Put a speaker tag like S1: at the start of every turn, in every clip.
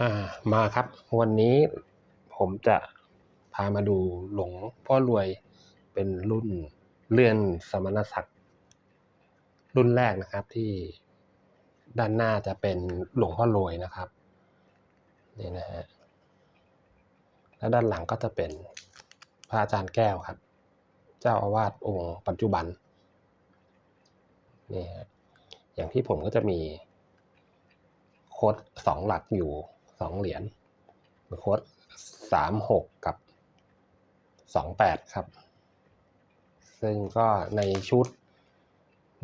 S1: อ่ามาครับ วันนี้ผมจะพามาดูหลงพ่อรวยเป็นรุ่นเลื่อนสมณศักดิ์รุ่นแรกนะครับที่ด้านหน้าจะเป็นหลวงพ่อรวยนะครับนี่นะฮะแล้วด้านหลังก็จะเป็นพระอาจารย์แก้วครับ เจ้าอาวาสองค์ปัจจุบันนี่ฮะอย่างที่ผมก็จะมีโค้ดสองหลักอยู่ สองเหรียญโค้ดสามหกกับสองแปดครับ ซึ่งก็ในชุด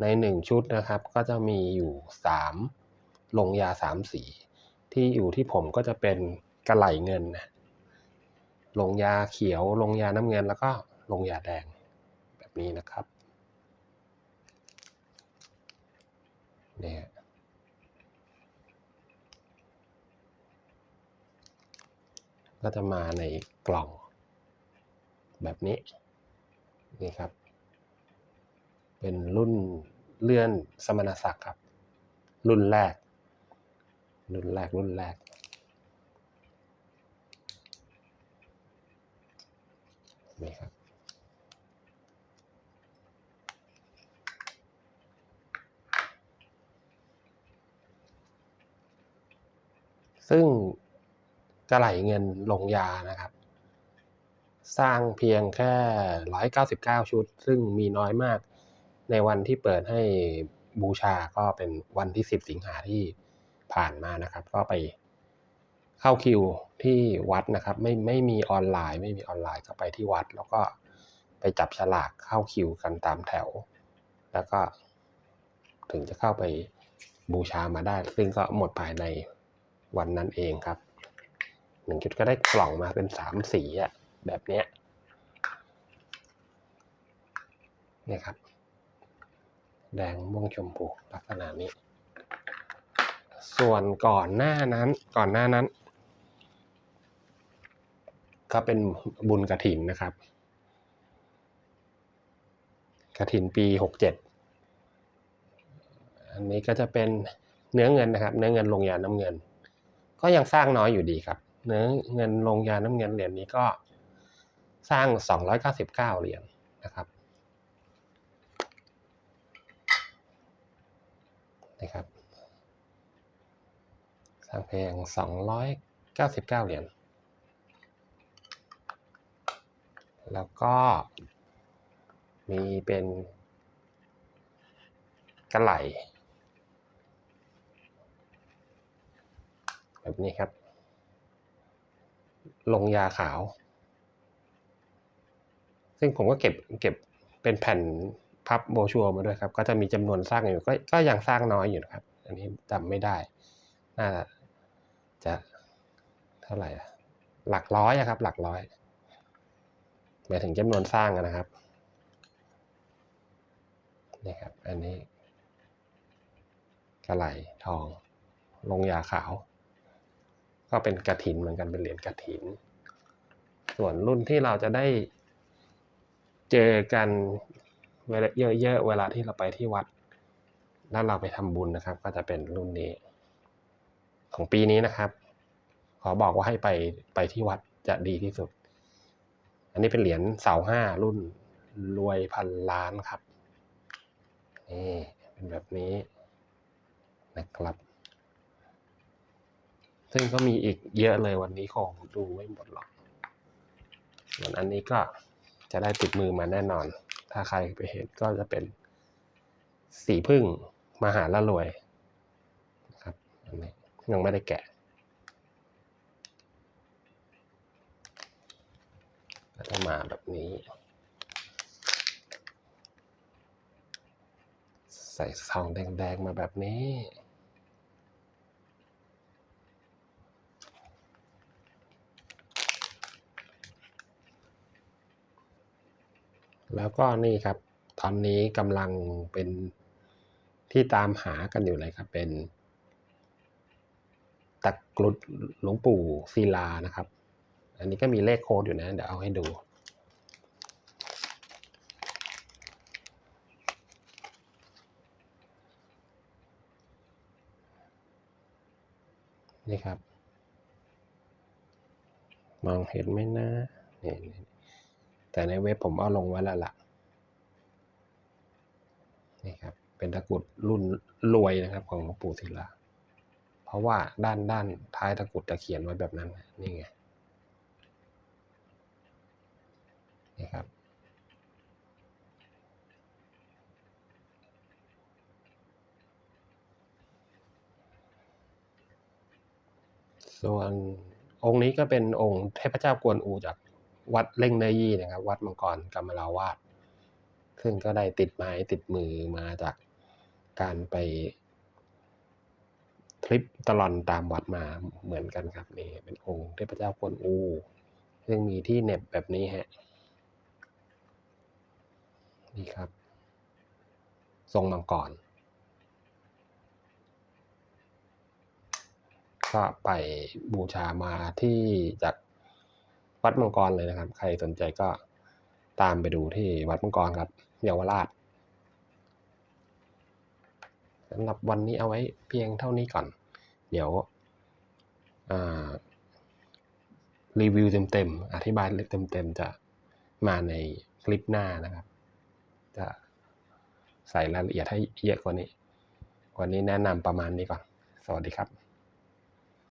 S1: ในหนึ่งชุดนะครับ ก็จะมีอยู่สามลงยาสามสี ที่อยู่ที่ผมก็จะเป็นกระไหลเงินนะลงยาเขียว ลงยาน้ำเงินแล้วก็ลงยาแดงแบบนี้นะครับเนี่ย ก็จะมาในกล่อง แบบนี้นี่ครับ เป็นรุ่นเลื่อนสมณศักดิ์ครับ รุ่นแรก รุ่นแรกรุ่นแรก นี่ครับซึ่ง กระไหลเงินลงยานะครับ สร้างเพียงแค่ 199 ชุด ซึ่งมีน้อยมาก ในวันที่เปิดให้บูชาก็เป็นวันที่ 10 สิงหาที่ผ่านมานะครับ ก็ไปเข้าคิวที่วัดนะครับ ไม่ไม่มีออนไลน์ ไม่มีออนไลน์ก็ไปที่วัด แล้วก็ไปจับฉลากเข้าคิวกันตามแถว แล้วก็ถึงจะเข้าไปบูชามาได้ ซึ่งก็หมดภายในวันนั้นเองครับ หนึ่งชุดก็ได้กล่องมาเป็นสามสีอะแบบเนี้ยนี่ครับ แดงม่วงชมพูลักษณะนี้ ส่วนก่อนหน้านั้นก่อนหน้านั้น ก็เป็นบุญกระถินนะครับกระถินปีหกเจ็ดอันนี้ก็จะเป็นเนื้อเงินนะครับ เนื้อเงินลงยาน้ำเงิน ก็ยังสร้างน้อยอยู่ดีครับ เนื้อเงินลงยาน้ำเงินเหรียญนี้ก็สร้าง 299 เหรียญนะครับนะครับ สร้างเพียง 299 เหรียญ แล้วก็มีเป็นกระไหลแบบนี้ครับ ลงยาขาว ซึ่งผมก็เก็บเก็บเป็นแผ่นพับโบชัวมาด้วยครับ ก็จะมีจำนวนสร้างอยู่ก็ก็ยังสร้างน้อยอยู่นะครับ อันนี้จำไม่ได้ น่าจะเท่าไหร่หลักร้อยครับ หลักร้อยหมายถึงจำนวนสร้างนะครับนี่ครับ อันนี้กระไหลทอง ลงยาขาว ก็เป็นกระถินเหมือนกันเป็นเหรียญกระถิน ส่วนรุ่นที่เราจะได้เจอกันเวลาเยอะๆเวลาที่เราไปที่วัด แล้วเราไปทำบุญนะครับ ก็จะเป็นรุ่นนี้ ของปีนี้นะครับ ขอบอกว่าให้ไปไปที่วัดจะดีที่สุด อันนี้เป็นเหรียญเสาห้ารุ่นรวยพันล้านครับนี่เป็นแบบนี้นะครับ ซึ่งก็มีอีกเยอะเลยวันนี้คงดูไม่หมดหรอก ส่วนอันนี้ก็จะได้ติดมือมาแน่นอน ถ้าใครไปเห็นก็จะเป็นสีพึ่งมหาละรวยครับอันนี้ยังไม่ได้แกะก็จะมาแบบนี้ ใส่ซองแดงๆมาแบบนี้ แล้วก็นี่ครับ ตอนนี้กำลังเป็นที่ตามหากันอยู่เลยครับ เป็นตะกรุดหลวงปู่ศิลานะครับ อันนี้ก็มีเลขโค้ดอยู่นะ เดี๋ยวเอาให้ดูนี่ครับ มองเห็นไหมนะนี่นี่ แต่ในเว็บผมเอาลงไว้แล้วล่ะนี่ครับเป็นตะกรุดรุ่นรวยนะครับของหลวงปู่ศิลา เพราะว่าด้านด้านท้ายตะกรุดจะเขียนไว้แบบนั้นนี่ไงนี่ครับส่วนองค์นี้ก็เป็นองค์เทพเจ้ากวนอูจาก วัดเล่งเนยี่นะครับ วัดมังกรกรรมราวาสซึ่งก็ได้ติดไม้ติดมือมาจากการไปทริปตลอนตามวัดมาเหมือนกันครับนี่เป็นองค์เทพเจ้ากวนอูซึ่งมีที่เน็บแบบนี้ฮะนี่ครับ ทรงมังกรก็ไปบูชามาที่จาก วัดมังกรเลยนะครับ ใครสนใจก็ตามไปดูที่วัดมังกรครับเยาวราชสำหรับวันนี้เอาไว้เพียงเท่านี้ก่อน เดี๋ยวรีวิวเต็มๆ อธิบายเต็มๆ จะมาในคลิปหน้านะครับ จะใส่รายละเอียดให้เยอะกว่านี้ วันนี้แนะนำประมาณนี้ก่อน สวัสดีครับ